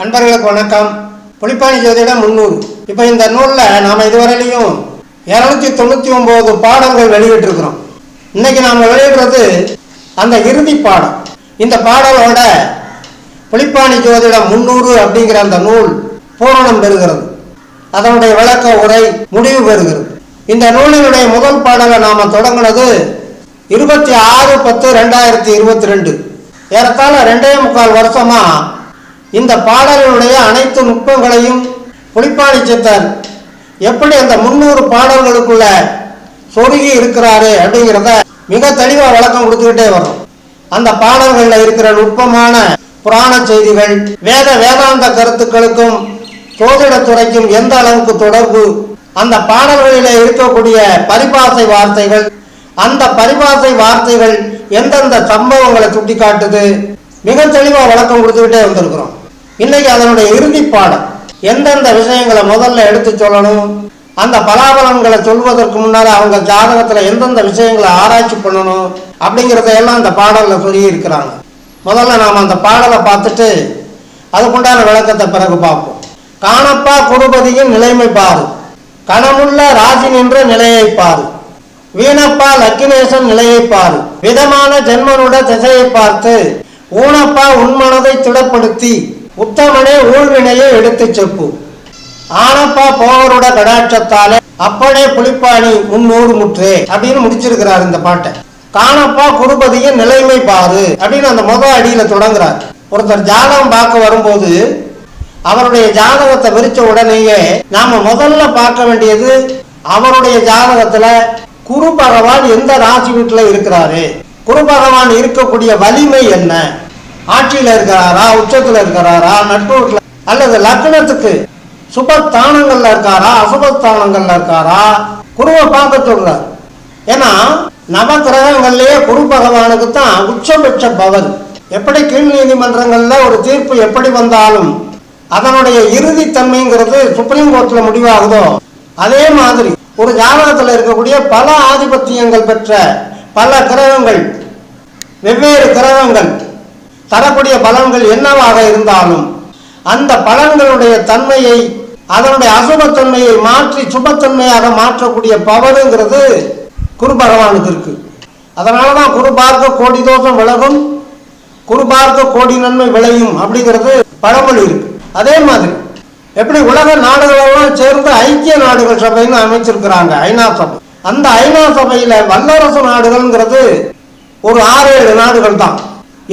நண்பர்களுக்கு வணக்கம். புளிப்பாணி ஜோதிடம் முன்னூறு இப்போ இந்த நூலில் நாம் இதுவரையிலையும் இரநூத்தி தொண்ணூற்றி ஒம்பது பாடங்கள் வெளியிட்டிருக்கிறோம். இன்னைக்கு நாம் வெளியிடுறது அந்த இறுதி பாடம். இந்த பாடலோட புளிப்பாணி ஜோதிடம் முன்னூறு அப்படிங்கிற அந்த நூல் பூரணம் பெறுகிறது. அதனுடைய விளக்க உரை முடிவு பெறுகிறது. இந்த நூலினுடைய முதல் பாடலை நாம் தொடங்கினது இருபத்தி ஆறு பத்து ரெண்டாயிரத்தி இருபத்தி ரெண்டு. ஏறத்தாழ ரெண்டே முக்கால் வருஷமாக இந்த பாடலினுடைய அனைத்து நுட்பங்களையும் புலிப்பாணி சித்தன் எப்படி அந்த முந்நூறு பாடல்களுக்குள்ள சொருகி இருக்கிறாரு அப்படிங்கிறத மிக தெளிவாக விளக்கம் கொடுத்துக்கிட்டே வரும் அந்த பாடல்களில் இருக்கிற நுட்பமான புராண செய்திகள் வேத வேதாந்த கருத்துக்களுக்கும் சோதிடத்துறைக்கும் எந்த அளவுக்கு தொடர்பு அந்த பாடல்களில் இருக்கக்கூடிய பரிபாசை வார்த்தைகள் அந்த பரிபாசை வார்த்தைகள் எந்தெந்த சம்பவங்களை சுட்டி காட்டுது மிக தெளிவாக விளக்கம் கொடுத்துக்கிட்டே வந்திருக்கிறோம். இன்னைக்கு அதனுடைய இறுதி பாடம். எந்தெந்த விஷயங்களை முதல்ல எடுத்து சொல்லணும்? அந்த பலாபலன்களை சொல்வதற்கு முன்னால் அவங்க ஜாதகத்தில் எந்தெந்த விஷயங்களை ஆராய்ச்சி பண்ணணும்? அப்படிங்கிறதையெல்லாம் அந்த பாடலில் சொல்லியிருக்கிறாங்க. முதல்ல நாம் அந்த பாடலை பார்த்துட்டு அதுக்குண்டான விளக்கத்தை பிறகு பார்ப்போம். காணப்பா குடுபதியின் நிலைமை பாரு. கணமுள்ள ராசி நின்ற நிலையை பாரு. வீணப்பா லக்கினேசன் நிலையை பாரு. விதமான ஜென்மனுட திசையை பார்த்து ஊனப்பா உன்மனதை திடப்படுத்தி உத்தமனே ஊழ்வினையை எடுத்து செப்பு. ஆனப்பா போவரோட கடாட்சத்தாலே அப்பனே புலிப்பாணி முன்னூறு முற்றே அப்படின்னு முடிச்சிருக்கிறார் இந்த பாட்டை. காணப்பா குருபதியின் நிலைமை பாரு அப்படின்னு அந்த முத அடியில தொடங்குறார். ஒருத்தர் ஜாதகம் பார்க்க வரும்போது அவருடைய ஜாதகத்தை விரிச்ச உடனேயே நாம முதல்ல பார்க்க வேண்டியது அவருடைய ஜாதகத்துல குரு பகவான் எந்த ராசி வீட்டுல இருக்கிறாரு? குரு பகவான் இருக்கக்கூடிய வலிமை என்ன? ஆட்சியில இருக்கிறாரா உச்சத்துல இருக்கிறாரா நட்புல அல்லது லக்னத்துக்கு சுபஸ்தானங்கள்ல இருக்காரா அசுபஸ்தானங்கள்ல இருக்காரா? குருவை பார்க்க சொல்றார். ஏன்னா நவ கிரகங்கள்லயே குரு பகவானுக்கு தான் உச்சபட்ச பவன். எப்படி கீழ் நீதிமன்றங்கள்ல ஒரு தீர்ப்பு எப்படி வந்தாலும் அதனுடைய இறுதி தன்மைங்கிறது சுப்ரீம் கோர்ட்ல முடிவாகுதோ அதே மாதிரி ஒரு ஜாதகத்தில் இருக்கக்கூடிய பல ஆதிபத்தியங்கள் பெற்ற பல கிரகங்கள் வெவ்வேறு கிரகங்கள் தரக்கூடிய பலன்கள் என்னவாக இருந்தாலும் அந்த பலன்களுடைய தன்மையை அதனுடைய அசுபத்தன்மையை மாற்றி சுபத்தன்மையாக மாற்றக்கூடிய பவருங்கிறது குரு பகவானுக்கு இருக்கு. அதனால தான் குரு பார்க்க கோடி தோஷம் விலகும் குரு பார்க்க கோடி நன்மை விளையும் அப்படிங்கிறது பழமொழி இருக்கு. அதே மாதிரி எப்படி உலக நாடுகளெல்லாம் சேர்ந்து ஐக்கிய நாடுகள் சபைன்னு அமைச்சிருக்கிறாங்க ஐநா சபை. அந்த ஐநா சபையில வல்லரசு நாடுகள்ங்கிறது ஒரு ஆறு ஏழு நாடுகள் தான்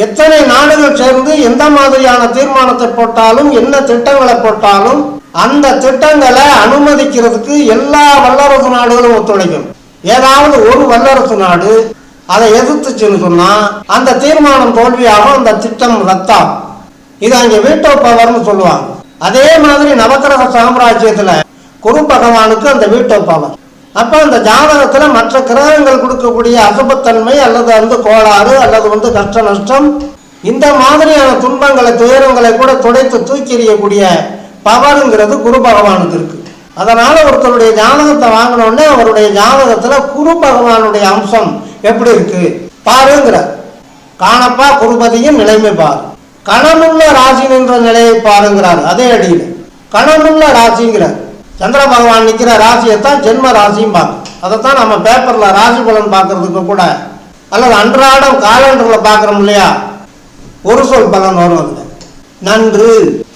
எத்தனை நாடுகள் சேர்ந்து எந்த மாதிரியான தீர்மானத்தை போட்டாலும் என்ன திட்டங்களை போட்டாலும் அந்த திட்டங்களை அனுமதிக்கிறதுக்கு எல்லா வல்லரசு நாடுகளும் ஒத்துழைக்கும். ஏதாவது ஒரு வல்லரசு நாடு அதை எதிர்த்துச்சுன்னு சொன்னா அந்த தீர்மானம் தோல்வியாகும் அந்த திட்டம் ரத்தாகும். இது அங்கே வீட்டோ பவர்னு சொல்லுவாங்க. அதே மாதிரி நவக்கிரக சாம்ராஜ்யத்துல குரு பகவானுக்கு அந்த வீட்டோ பவர். அப்போ அந்த ஜாதகத்தில் மற்ற கிரகங்கள் கொடுக்கக்கூடிய அசுபத்தன்மை அல்லது வந்து கோளாறு அல்லது வந்து கஷ்ட நஷ்டம் இந்த மாதிரியான துன்பங்களை துயரங்களை கூட துடைத்து தூக்கி எறியக்கூடிய பவருங்கிறது குரு பகவானுக்கு இருக்கு. அதனால ஒருத்தருடைய ஜாதகத்தை வாங்கினோடனே அவருடைய ஜாதகத்துல குரு பகவானுடைய அம்சம் எப்படி இருக்கு? பாருங்கிற காணப்பா குருபதியின் நிலைமை பாரு. கணமுள்ள ராசி நின்ற நிலையை பாருங்கிறார். அதே அடியில். கணமுள்ள ராசிங்கிறார். சந்திர பகவான் நிற்கிற ராசியைத்தான் ஜென்ம ராசியும் பார்க்கும் அதைத்தான் நம்ம பேப்பரில் ராசி பலன் பார்க்கறதுக்கு கூட அல்லது அன்றாடம் காலண்டரில் பார்க்குறோம் இல்லையா? ஒரு சொல் பலன் வரும் அதில். நன்று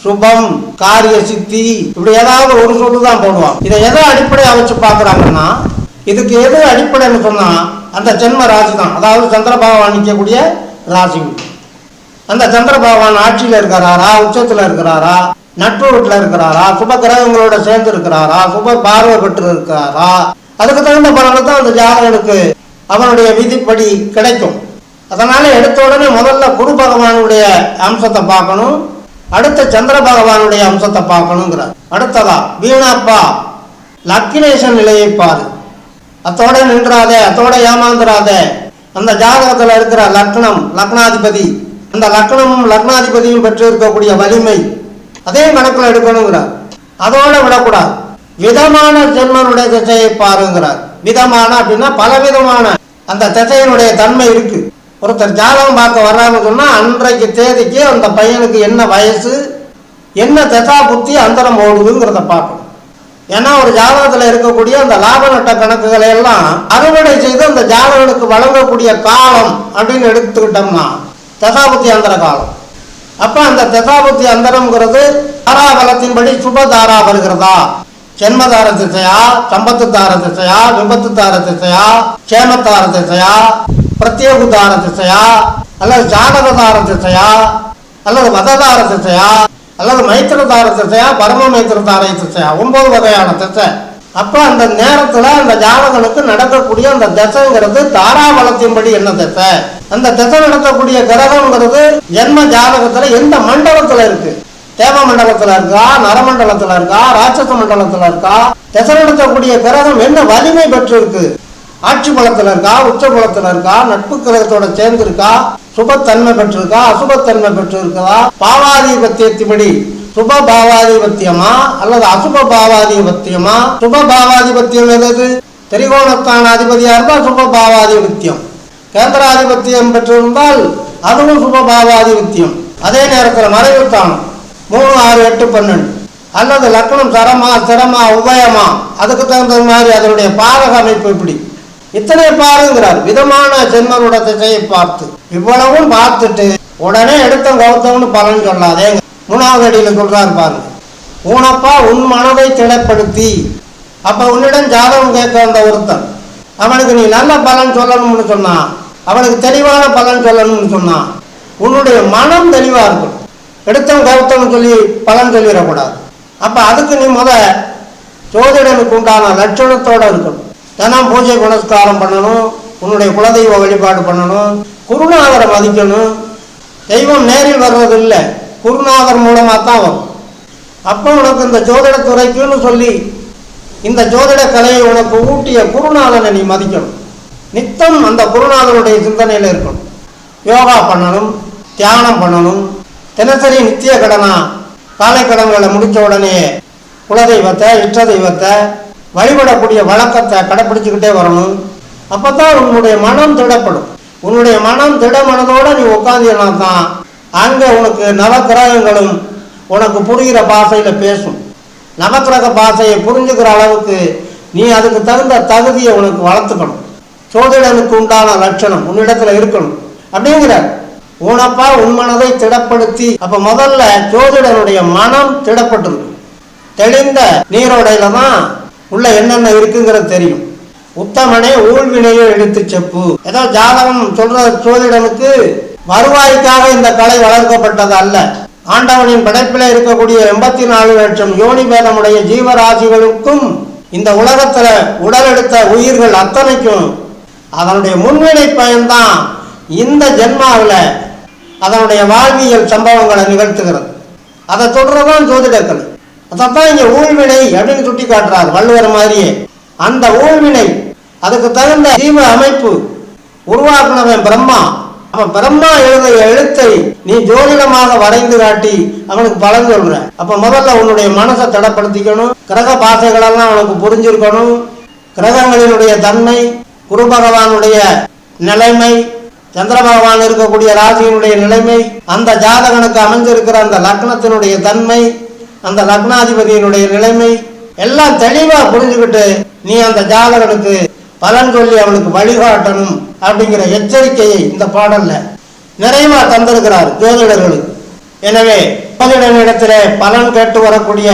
சுபம் காரிய சித்தி இப்படி ஏதாவது ஒரு சொல்லு தான் போடுவான் இதை எதை அடிப்படையாக வச்சு பார்க்குறாங்கன்னா இதுக்கு எது அடிப்படைன்னு சொன்னால் அந்த ஜென்ம ராசி தான் அதாவது சந்திர பகவான் நிற்கக்கூடிய ராசி. அந்த சந்திர பகவான் ஆட்சியில் இருக்கிறாரா? உச்சத்தில் இருக்கிறாரா? நட்பு வீட்டில் இருக்கிறாரா? சுப கிரகங்களோட சேர்ந்து இருக்கிறாரா? சுப பார்வை பெற்று இருக்கிறாரா அதுக்கு தகுந்த பலனை தான் அந்த ஜாதகனுக்கு அவனுடைய விதிப்படி கிடைக்கும். அதனால எடுத்த உடனே முதல்ல குரு பகவானுடைய அம்சத்தை பார்க்கணும். அடுத்த சந்திர பகவானுடைய அம்சத்தை பார்க்கணுங்கிறார். அடுத்ததா வீணாப்பா லக்கினேஷன் நிலையை பாரு. அத்தோட நின்றாதே அத்தோட ஏமாந்துராதே அந்த ஜாதகத்தில் இருக்கிற லக்னம் லக்னாதிபதி. அந்த லக்னமும் லக்னாதிபதியும் பெற்று இருக்கக்கூடிய வலிமை. அதே கணக்கில் எடுக்கணுங்கிறார். அதோட விடக்கூடாது. விதமான ஜென்மனுடைய திசையை பாருங்கிறார். விதமான அப்படின்னா பலவிதமான. அந்த திசையினுடைய தன்மை இருக்கு. ஒருத்தர் ஜாதகம் பார்க்க வர்றாங்கன்னு சொன்னா அன்றைக்கு தேதிக்கு அந்த பையனுக்கு என்ன வயசு என்ன தசா புத்தி அந்தரம் ஓடுதுங்கிறத பார்க்கணும். ஏன்னா ஒரு ஜாதகத்தில் இருக்கக்கூடிய அந்த லாப நட்ட கணக்குகளை எல்லாம் அறுவடை செய்து அந்த ஜாதகனுக்கு வழங்கக்கூடிய காலம் அப்படின்னு எடுத்துக்கிட்டோம்னா தசாபுத்தி அந்தர காலம். அப்ப அந்த தசாபுத்தி அந்தரம்ங்கிறது தாராபலத்தின்படி சுபதாரா வருகிறதா? ஜென்மதார திசையா சம்பத்துத்தார திசையா விபத்துத்தார திசையா கேமத்தார திசையா பிரத்யேகுதார திசையா அல்லது ஜாதகதார திசையா அல்லது மததார திசையா அல்லது மைத்திரதார திசையா பரம மைத்திரதார திசையா ஒன்பது வகையான திசை. அப்போ அந்த நேரத்தில் அந்த ஜாதகனுக்கு நடக்கக்கூடிய அந்த திசைங்கிறது தாராபலத்தின்படி என்ன திசை? அந்த திசை நடத்தக்கூடிய கிரகம்ங்கிறது ஜென்ம ஜாதகத்தில் எந்த மண்டலத்தில் இருக்கு? தேவ மண்டலத்தில் இருக்கா? நரமண்டலத்தில் இருக்கா? ராட்சச மண்டலத்தில் இருக்கா? திசை நடத்தக்கூடிய கிரகம் என்ன வலிமை பெற்றிருக்கு? ஆட்சி பலத்துல இருக்கா? உச்ச பலத்தில் இருக்கா? நட்பு கிரகத்தோட சேர்ந்து இருக்கா சுபத்தன்மை பெற்றிருக்கா? அசுபத்தன்மை பெற்று இருக்கா பாவாதிபத்தியத்தின்படி சுப பாவாதிபத்தியமா அல்லது அசுப பாவாதிபத்தியமா சுப பாவாதிபத்தியம் எதது? திரிகோணத்தான அதிபதியா இருந்தால் சுப பாவாதிபத்தியம் கேந்திராதிபத்தியம் பெற்றிருந்தால் அதுவும் சுப பாவாதிபத்தியம் அதே நேரத்தில் மறைவுத்தானம். மூணு ஆறு எட்டு பன்னெண்டு. அல்லது லக்னம் சரமா சிரமா உபயமா? அதுக்கு தகுந்த மாதிரி அதனுடைய பாதக அமைப்பு இப்படி இத்தனை பாருங்கிறார். விதமான ஜென்மனோட திசையை பார்த்து. இவ்வளவும் பார்த்துட்டு உடனே எடுத்த கௌத்தம்னு பலன் சொல்லாதேங்க. மூணாவது அடியில் சொல்றாரு பாருங்க ஊனப்பா உன் மனதை திடப்படுத்தி. அப்போ உன்னிடம் ஜாதகம் கேட்க வந்த ஒருத்தன் அவனுக்கு நீ நல்ல பலன் சொல்லணும்னு சொன்னான் அவனுக்கு தெளிவான பலன் சொல்லணும்னு சொன்னான் உன்னுடைய மனம் தெளிவாக இருக்கும் எடுத்தவன் கௌத்தம் சொல்லி பலன் சொல்லிடக்கூடாது. அப்போ அதுக்கு நீ முத ஜோதிடனுக்கு உண்டான லட்சணத்தோட இருக்கணும். தினம் பூஜை புனஸ்காரம் பண்ணணும். உன்னுடைய குலதெய்வ வழிபாடு பண்ணணும். குருநாதரை மதிக்கணும். தெய்வம் நேரில் வர்றது இல்லை குருநாதர் மூலமாக தான் வரும். அப்போ உனக்கு இந்த ஜோதிட துறைக்குன்னு சொல்லி இந்த ஜோதிட கலையை உனக்கு ஊட்டிய குருநாதனை நீ மதிக்கணும். நித்தம் அந்த குருநாதனுடைய சிந்தனையில் இருக்கணும். யோகா பண்ணணும் தியானம் பண்ணணும். தினசரி நித்திய கடனா காலை கடன்களை முடித்த உடனே குலதெய்வத்தை இஷ்ட தெய்வத்தை வழிபடக்கூடிய வழக்கத்தை கடைப்பிடிச்சுக்கிட்டே வரணும். அப்போ தான் உன்னுடைய மனம் திடப்படும். உன்னுடைய மனம் திடமனதோட நீ உட்காந்தினா தான் அங்கே உனக்கு நவக்கிரகங்களும் உனக்கு புரிகிற பாஷையில் பேசும். நவக்கிரக பாஷையை புரிஞ்சுக்கிற அளவுக்கு நீ அதுக்கு தகுந்த தகுதியை உனக்கு வளர்த்துக்கணும். சோதிடனுக்கு உண்டான லட்சணம் உன்னிடத்துல இருக்கணும். அப்படிங்கிற உனப்பா உன் மனதை திடப்படுத்தி அப்ப முதல்ல ஜோதிடனுடைய மனம் திடப்பட்டிருக்கு. தெளிந்த நீரோடையில தான் உள்ள என்னென்ன இருக்குங்கிறது தெரியும். உத்தமனே ஊழ்வினையோ எடுத்து செப்பு. ஏதோ ஜாதகம் சொல்ற சோதிடனுக்கு வருவாய்க்காக இந்த கலை வளர்க்கப்பட்டது அல்ல. ஆண்டவனின் படைப்பில் இருக்கக்கூடிய எண்பத்தி நாலு லட்சம் யோனி பேதமுடைய ஜீவராசிகளுக்கும் இந்த உலகத்தில் உடல் எடுத்த உயிர்கள் அத்தனைக்கும் அதனுடைய முன்வினை பயன்தான் இந்த ஜென்மாவில் அதனுடைய வாழ்வியல் சம்பவங்களை நிகழ்த்துகிறது. அதை தொடர்றதான் ஜோதிடக்கலை அதைத்தான் இங்கே ஊழ்வினை அப்படின்னு சுட்டி காட்டுறார் வள்ளுவர் மாதிரியே. அந்த ஊழ்வினை அதுக்கு தகுந்த ஜீவ அமைப்பு உருவாக்குனவன் பிரம்மா. அவன் பிரம்மா எழுதிய எழுத்தை நீ ஜோதிடமாக வரைந்து காட்டி அவனுக்கு பலன் சொல்ற அப்ப முதல்ல உன்னுடைய மனசை தடப்படுத்திக்கணும். கிரக பாசைகளெல்லாம் அவனுக்கு புரிஞ்சிருக்கணும். கிரகங்களினுடைய தன்மை குரு பகவானுடைய நிலைமை சந்திர பகவான் இருக்கக்கூடிய ராசியினுடைய நிலைமை அந்த ஜாதகனுக்கு அமைஞ்சிருக்கிற அந்த லக்னத்தினுடைய தன்மை அந்த லக்னாதிபதியினுடைய நிலைமை எல்லாம் தெளிவா புரிஞ்சுக்கிட்டு நீ அந்த ஜாதகனுக்கு பலன் சொல்லி அவனுக்கு வழிகாட்டணும் அப்படிங்கிற எச்சரிக்கையை இந்த பாடல்ல நிறைவா தந்திருக்கிறார் ஜோதிடர்களுக்கு எனவே ஜோதிடனிடத்திலே பலன் கேட்டு வரக்கூடிய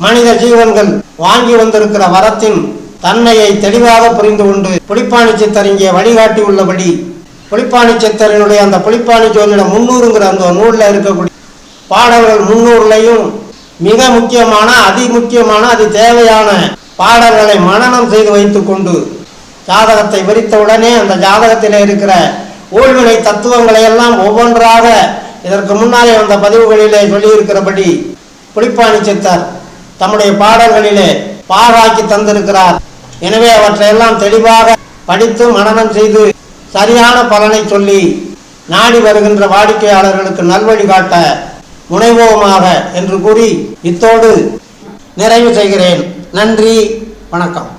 மனித ஜீவன்கள் வாங்கி வந்திருக்கிற வரத்தின் தன்மையை தெளிவாக புரிந்து கொண்டு புலிப்பாணி சித்தர் இங்கே வழிகாட்டி உள்ளபடி புலிப்பாணி சித்தரினுடைய அந்த புலிப்பாணி ஜோதிட முன்னூறுங்கிற அந்த நூலில் இருக்கக்கூடிய பாடல்கள் முன்னூறுலையும் மிக முக்கியமான அதி முக்கியமான அது தேவையான பாடல்களை மனநம் செய்து வைத்துக்கொண்டு ஜாதகத்தை விரித்தவுடனே அந்த ஜாதகத்தில் இருக்கிற ஊழ்வினை தத்துவங்களை எல்லாம் ஒவ்வொன்றாக இதற்கு முன்னாலே வந்த பதிவுகளிலே சொல்லியிருக்கிறபடி புளிப்பாணி சித்தர் தம்முடைய பாடல்களிலே பாராக்கி தந்திருக்கிறார். எனவே அவற்றையெல்லாம் தெளிவாக படித்து மனனம் செய்து சரியான பலனை சொல்லி நாடி வருகின்ற வாடிக்கையாளர்களுக்கு நல்வழி காட்ட முனைவோமாக என்று கூறி இத்தோடு நிறைவு செய்கிறேன். நன்றி வணக்கம்.